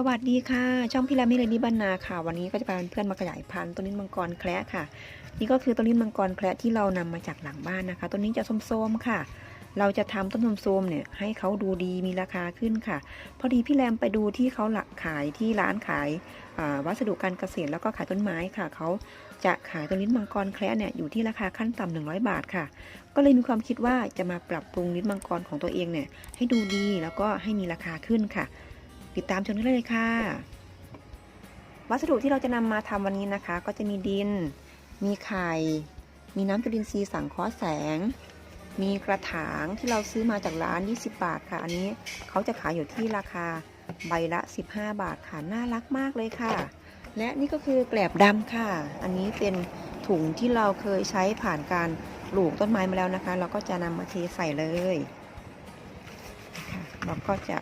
สวัสดีค่ะ ช่องพี่แรมมี่เลยนิบันนาค่ะ วันนี้ก็จะพาเพื่อนมาขยายพันธุ์ต้นลิ้นมังกรแคระค่ะ นี่ก็คือต้นลิ้นมังกรแคระที่เรานำมาจากหลังบ้านนะคะต้นนี้จะส้มๆค่ะ เราจะทำต้นส้มๆเนี่ยให้เขาดูดีมีราคาขึ้นค่ะ พอดีพี่แรมไปดูที่เขาหลักขายที่ร้านขายวัสดุการเกษตรแล้วก็ขายต้นไม้ค่ะเขาจะขายต้นลิ้นมังกรแคระเนี่ยอยู่ที่ราคาขั้นต่ำ100 บาทค่ะ ก็เลยมีความคิดว่าจะมาปรับปรุงลิ้นมังกรของตัวเองเนี่ยให้ดูดีแล้วก็ให้มีราคาขึ้นค่ะ ติดตามชมกันได้เลยค่ะ วัสดุที่เราจะนำมาทำวันนี้นะคะ ก็จะมีดิน มีไข่ มีน้ำจุลินทรีย์สังเคราะห์แสง มีกระถางที่เราซื้อมาจากร้าน 20 บาทค่ะ อันนี้เขาจะขายอยู่ที่ราคาใบละ 15 บาทค่ะ น่ารักมากเลยค่ะ และนี่ก็คือแกลบดำค่ะ อันนี้เป็นถุงที่เราเคยใช้ผ่านการปลูกต้นไม้มาแล้วนะคะ เราก็จะนำมาเทใส่เลย เราก็จะ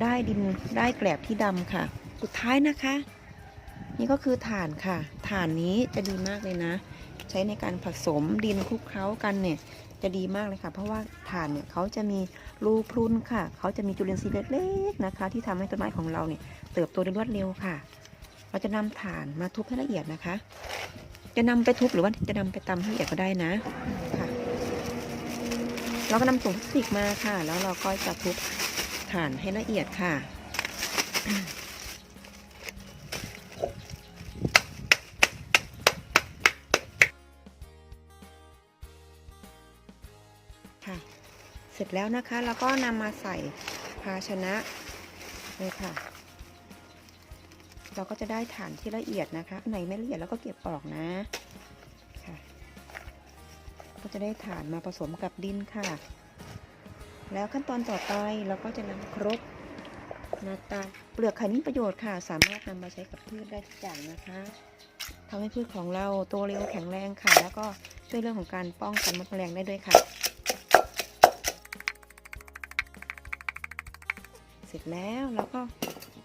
ได้ดินได้แกลบที่ดำค่ะ สุดท้ายนะคะ นี่ก็คือถ่านค่ะ ถ่านนี้จะดีมากเลยนะ ใช้ในการผสมดินคลุกเคล้ากันเนี่ยจะดีมากเลยค่ะ เพราะว่าถ่านเนี่ยเขาจะมีรูพรุนค่ะ เขาจะมีจุลินทรีย์เล็กๆนะคะ ที่ทำให้ต้นไม้ของเราเนี่ยเติบโตได้รวดเร็วค่ะ เราจะนำถ่านมาทุบให้ละเอียดนะคะ จะนำไปทุบหรือว่าจะนำไปตำให้ละเอียดก็ได้นะค่ะ เราก็นำถุงพลาสติกมาค่ะ แล้วเราก็จะทุบ ถ่านให้ละเอียดค่ะค่ะ เสร็จแล้วนะคะ แล้วก็นำมาใส่ภาชนะเลยค่ะ เราก็จะได้ฐานที่ละเอียดนะคะอันไหนไม่ละเอียดเราก็เก็บออกนะค่ะ ก็จะได้ฐานมาผสมกับดินค่ะ แล้วขั้นตอนต่อไปเราก็จะนำครกนาตาเปลือกไข่มีประโยชน์ค่ะ สามารถนำมาใช้กับพืชได้ทุกอย่างนะคะทำให้พืชของเราโตเร็วแข็งแรงค่ะ แล้วก็ช่วยเรื่องของการป้องกันมดแมลงได้ด้วยค่ะ เสร็จแล้วเราก็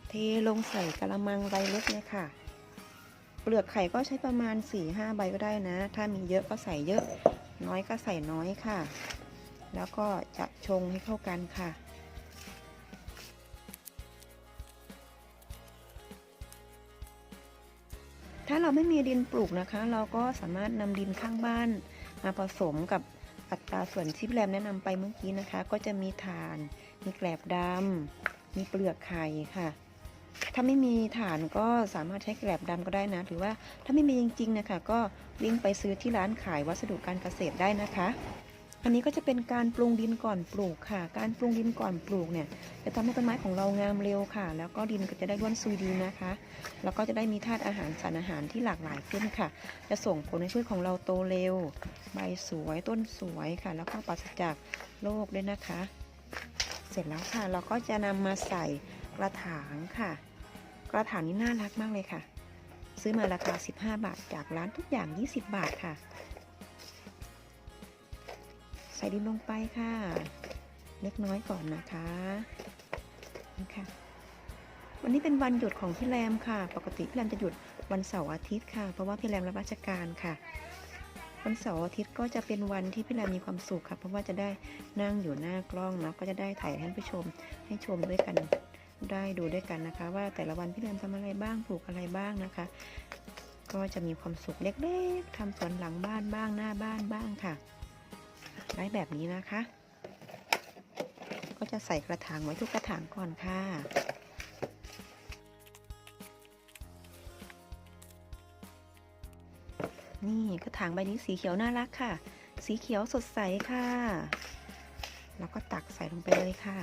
เทลงใส่กระมังใบเล็กเนี่ยค่ะ เปลือกไข่ก็ใช้ประมาณ4-5ใบก็ได้นะ ถ้ามีเยอะก็ใส่เยอะ น้อยก็ใส่น้อยค่ะ แล้วก็จะชงให้เข้ากันค่ะ ถ้าเราไม่มีดินปลูกนะคะ เราก็สามารถนำดินข้างบ้านมาผสมกับอัตราส่วนที่พี่แรมแนะนำไปเมื่อกี้นะคะ ก็จะมีถ่าน มีแกลบดำมีเปลือกไข่ค่ะ ถ้าไม่มีถ่านก็สามารถใช้แกลบดำก็ได้นะ หรือว่าถ้าไม่มีจริงๆนะคะก็วิ่งไปซื้อที่ร้านขายวัสดุการเกษตรได้นะคะ อันนี้ก็จะเป็นการปรุงดินก่อนปลูกค่ะ การปรุงดินก่อนปลูกเนี่ย จะทำให้ต้นไม้ของเรางามเร็วค่ะ แล้วก็ดินก็จะได้ร่วนซุยดีนะคะ แล้วก็จะได้มีธาตุอาหารสารอาหารที่หลากหลายขึ้นค่ะ จะส่งผลให้พืชของเราโตเร็ว ใบสวยต้นสวยค่ะ แล้วก็ปราศจากโรคด้วยนะคะ เสร็จแล้วค่ะ เราก็จะนำมาใส่กระถางค่ะ กระถางนี้น่ารักมากเลยค่ะ ซื้อมาราคา 15 บาท จากร้านทุกอย่าง 20 บาทค่ะ ใส่ดินลงไปค่ะ เล็กน้อยก่อนนะคะนี่ค่ะ วันนี้เป็นวันหยุดของพี่แรมค่ะ ปกติพี่แรมจะหยุดวันเสาร์อาทิตย์ค่ะ เพราะว่าพี่แรมรับราชการค่ะ วันเสาร์อาทิตย์ก็จะเป็นวันที่พี่แรมมีความสุขค่ะ เพราะว่าจะได้นั่งอยู่หน้ากล้องเนาะก็จะได้ถ่ายให้ผู้ชมให้ชมด้วยกันได้ดูด้วยกันนะคะ ว่าแต่ละวันพี่แรมทำอะไรบ้างปลูกอะไรบ้างนะคะ ก็จะมีความสุขเล็กๆทำสวนหลังบ้านบ้างหน้าบ้านบ้างค่ะ ได้แบบนี้นะคะ ก็จะใส่กระถางไว้ทุกกระถางก่อนค่ะนี่กระถางใบนี้สีเขียวน่ารักค่ะ สีเขียวสดใสค่ะ แล้วก็ตักใส่ลงไปเลยค่ะ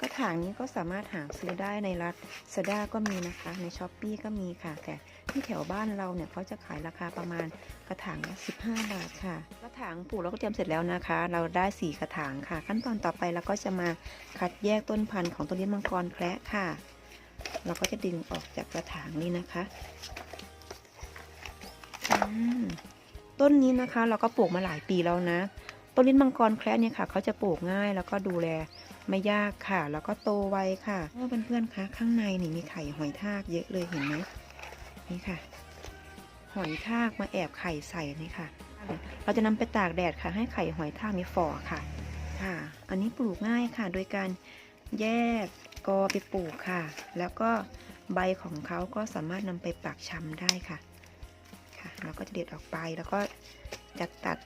กระถางนี้ก็สามารถหาซื้อได้ในรัฐซด้าก็มีนะคะ ในช้อปปีก็มีค่ะ แต่ ที่แถวบ้านเราเนี่ยเขาจะขายราคาประมาณกระถางละ15 บาทค่ะกระถางปลูกแล้วก็เตรียมเสร็จแล้วนะคะ เราได้ 4 กระถางค่ะ ขั้นตอนต่อไปเราก็จะมาคัดแยกต้นพันธุ์ของต้นลิ้นมังกรแคระค่ะ เราก็จะดึงออกจากกระถางนี้นะคะต้นนี้นะคะเราก็ปลูกมาหลายปีแล้วนะ ต้นลิ้นมังกรแคระเนี่ยค่ะเขาจะปลูกง่ายแล้วก็ดูแลไม่ยากค่ะ แล้วก็โตไวค่ะเพื่อนเพื่อนๆคะข้างในนี่มีไข่หอยทากเยอะเลยเห็นไหม นี่ค่ะ หอยทากมาแอบไข่ใส่นี่ค่ะ เราจะนำไปตากแดดค่ะ ให้ไข่หอยทากมีฝ่อค่ะ ค่ะ อันนี้ปลูกง่ายค่ะ โดยการแยกกอไปปลูกค่ะ แล้วก็ใบของเขาก็สามารถนำไปปักชำได้ค่ะ ค่ะ เราก็จะเด็ดออกไปแล้วก็จะตัด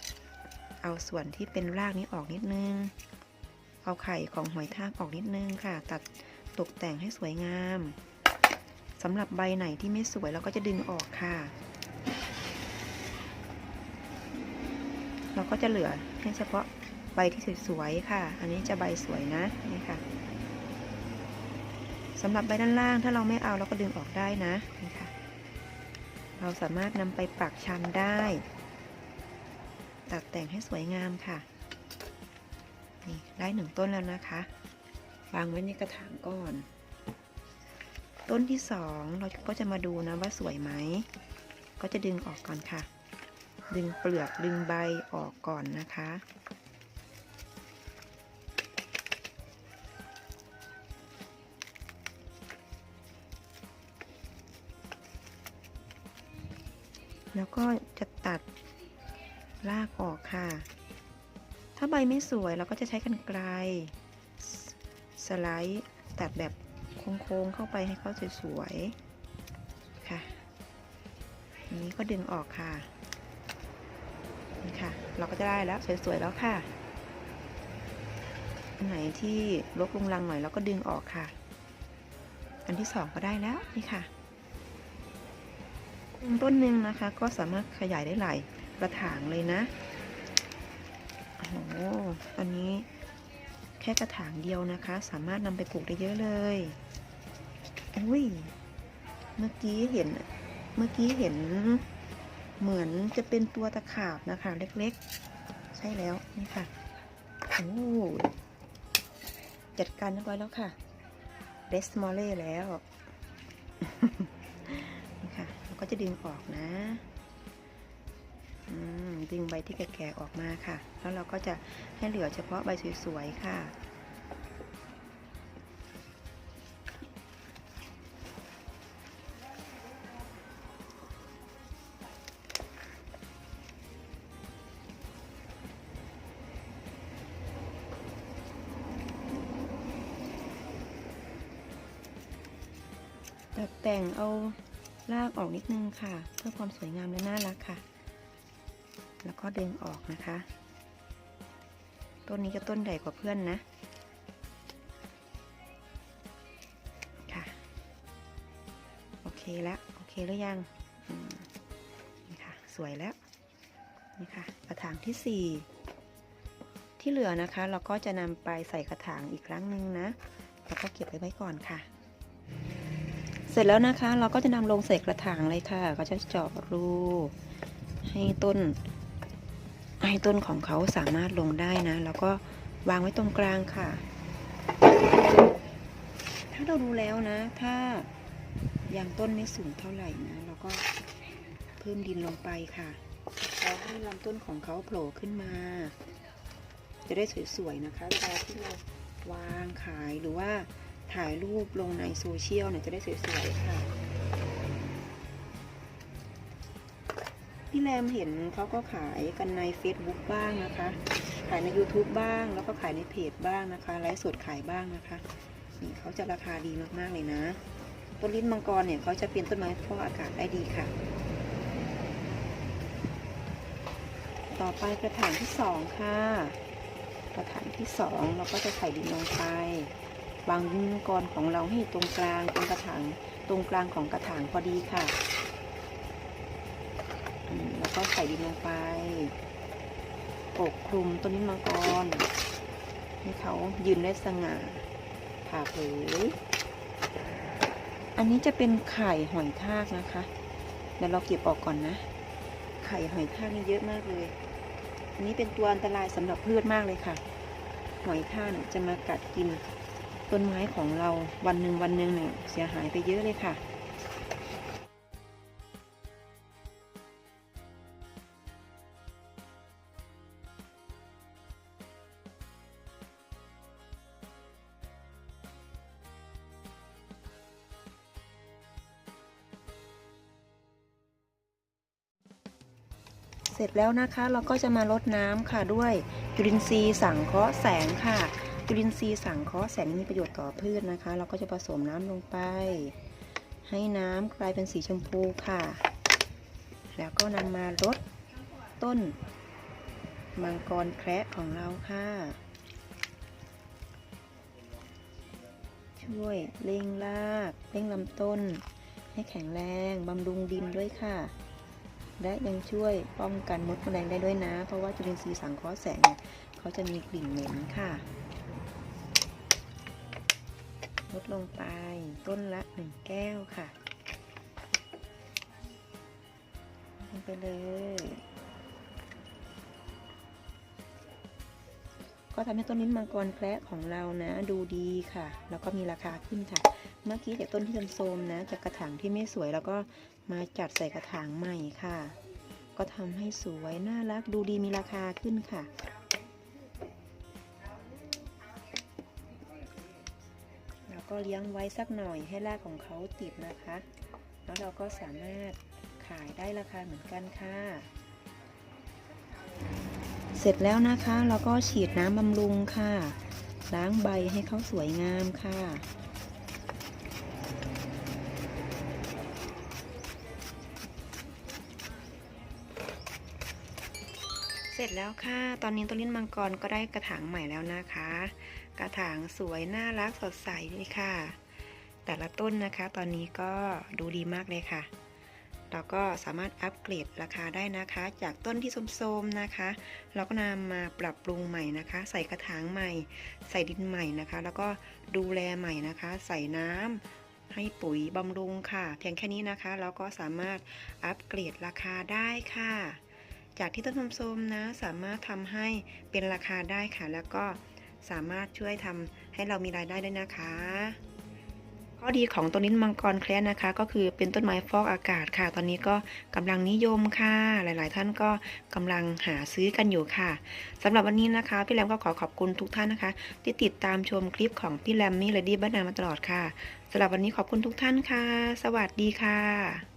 เอาส่วนที่เป็นรากนี้ออกนิดนึง เอาไข่ของหอยทากออกนิดนึงค่ะ ตัดตกแต่งให้สวยงาม สำหรับใบไหนที่ไม่สวยเราก็จะดึงออกค่ะ เราก็จะเหลือแค่เฉพาะใบที่สวยๆค่ะ อันนี้จะใบสวยนะนี่ค่ะสำหรับใบด้านล่างถ้าเราไม่เอาเราก็ดึงออกได้นะนี่ค่ะ เราสามารถนำไปปักชำได้ ตัดแต่งให้สวยงามค่ะ นี่ได้หนึ่งต้นแล้วนะคะ วางไว้ในกระถางก่อน ต้นที่สองเราก็จะมาดูนะว่าสวยไหม ก็จะดึงออกก่อนค่ะ ดึงเปลือกดึงใบออกก่อนนะคะ แล้วก็จะตัดรากออกค่ะ ถ้าใบไม่สวยเราก็จะใช้กันไกลสสไลด์ตัดแบบ โค้งๆเข้าไปให้เขาสวยๆค่ะนนี้ก็ดึงออกค่ะนี่ค่ะ เราก็จะได้แล้วสวยๆแล้วค่ะอันไหนที่ลกลุงลังหน่อยเราก็ดึงออกค่ะ อันที่สองก็ได้แล้วนี่ค่ะต้นหนึ่งนะคะ ก็สามารถขยายได้หลายกระถางเลยนะโอ้โหอันนี้ แค่กระถางเดียวนะคะ สามารถนำไปปลูกได้เยอะเลยอุ้ยเมื่อกี้เห็น เมื่อกี้เห็นเหมือนจะเป็นตัวตะขาบนะคะ เล็กๆ ใช่แล้วนี่ค่ะโอ้จัดการเรียบร้อยแล้วค่ะเดสมอลเล่แล้วนี่ค่ะเราก็จะดึงออกนะ ดึงใบที่แก่ๆออกมาค่ะ แล้วเราก็จะให้เหลือเฉพาะใบสวยๆค่ะ ตัดแต่งเอารากออกนิดนึงค่ะ เพื่อความสวยงามและน่ารักค่ะ แล้วก็ดึงออกนะคะ ต้นนี้จะต้นใหญ่กว่าเพื่อนนะค่ะโอเคแล้วโอเคหรือยังนี่ค่ะสวยแล้วนี่ค่ะกระถางที่สี่ที่เหลือนะคะ เราก็จะนำไปใส่กระถางอีกครั้งหนึ่งนะแล้วก็เก็บไว้ไว้ก่อนค่ะเสร็จแล้วนะคะเราก็จะนำลงใส่กระถางเลยค่ะ ก็จะเจาะรูให้ต้น ให้ต้นของเขาสามารถลงได้นะ แล้วก็วางไว้ตรงกลางค่ะ ถ้าเราดูแล้วนะ ถ้ายังต้นไม่สูงเท่าไหร่นะเราก็เพิ่มดินลงไปค่ะ เราให้ลำต้นของเขาโผล่ขึ้นมา จะได้สวยๆนะคะเวลาที่เราวางขายหรือว่าถ่ายรูปลงในโซเชียลเนี่ยจะได้สวยๆค่ะ พี่แรมเห็นเขาก็ขายกันใน Facebook บ้างนะคะ ขายใน YouTube บ้าง แล้วก็ขายในเพจบ้างนะคะ ไลฟ์สดขายบ้างนะคะ นี่เขาจะราคาดีมากๆเลยนะ ต้นลิ้นมังกรเนี่ยเขาจะเป็นต้นไม้ฟอกอากาศได้ดีค่ะ ต่อไปกระถางที่สองค่ะ กระถางที่สองเราก็จะใส่ดินลงไป วางดินกรของเราให้ตรงกลางตรงกระถางตรงกลางของกระถางพอดีค่ะ แล้วก็ใส่ดินลงไปปกคลุมต้นนี้มังกร ให้เขายืนได้สง่าผ่าเผย อันนี้จะเป็นไข่หอยทากนะคะ เดี๋ยวเราเก็บออกก่อนนะ ไข่หอยทากนี่เยอะมากเลย อันนี้เป็นตัวอันตรายสำหรับพืชมากเลยค่ะ หอยทากจะมากัดกินต้นไม้ของเราวันหนึ่งวันหนึ่งเนี่ยเสียหายไปเยอะเลยค่ะ สร็จแล้วนะคะ เราก็จะมาลดน้ำค่ะด้วยจุลินทรีย์สังเคราะห์แสงค่ะ จุลินทรีย์สังเคราะห์แสงมีประโยชน์ต่อพืชนะคะ เราก็จะผสมน้ำลงไป ให้น้ำกลายเป็นสีชมพูค่ะ แล้วก็นำมารดต้น มังกรแคระของเราค่ะ ช่วยเร่งรากเร่งลำต้น ให้แข็งแรงบำรุงดินด้วยค่ะ และยังช่วยป้องกันมดแมลงได้ด้วยนะ เพราะว่าจุลินทรีย์สังเคราะห์แสงเนี่ยเขาจะมีกลิ่นเหม็นค่ะลดลงไปต้นละหนึ่งแก้วค่ะลงไปเลย ก็ทำให้ต้นลิ้นมังกรแคระของเรานะ ดูดีค่ะ แล้วก็มีราคาขึ้นค่ะ เมื่อกี้จากต้นที่โทมนะ จากกระถางที่ไม่สวยแล้วก็ มาจัดใส่กระถางใหม่ค่ะ ก็ทำให้สวยน่ารักดูดีมีราคาขึ้นค่ะ แล้วก็เลี้ยงไว้สักหน่อยให้รากของเขาติดนะคะ แล้วเราก็สามารถขายได้ราคาเหมือนกันค่ะ เสร็จแล้วนะคะเราก็ฉีดน้ำบำรุงค่ะ ล้างใบให้เขาสวยงามค่ะ ร็จแล้วค่ะ ตอนนี้ต้นลิ้นมังกรก็ได้กระถางใหม่แล้วนะคะ กระถางสวยน่ารักสดใสเลยค่ะ แต่ละต้นนะคะ ตอนนี้ก็ดูดีมากเลยค่ะ เราก็สามารถอัปเกรดราคาได้นะคะ จากต้นที่โทมๆนะคะ เราก็นำมาปรับปรุงใหม่นะคะ ใส่กระถางใหม่ ใส่ดินใหม่นะคะ แล้วก็ดูแลใหม่นะคะ ใส่น้ำให้ปุ๋ยบำรุงค่ะ เพียงแค่นี้นะคะ เราก็สามารถอัปเกรดราคาได้ค่ะ จากที่ต้นโทมนะสามารถทำให้เป็นราคาได้ค่ะ แล้วก็สามารถช่วยทำให้เรามีรายได้ด้วยนะคะ ข้อดีของต้นลิ้นมังกรแคระนะคะ ก็คือเป็นต้นไม้ฟอกอากาศค่ะ ตอนนี้ก็กำลังนิยมค่ะ หลาย ๆ ท่านก็กำลังหาซื้อกันอยู่ค่ะสำหรับวันนี้นะคะ พี่แรมก็ขอขอบคุณทุกท่านนะคะ ที่ติดตามชมคลิปของพี่แรมมี่เลดี้บ้านนามาตลอดค่ะสำหรับวันนี้ขอบคุณทุกท่านค่ะ สวัสดีค่ะ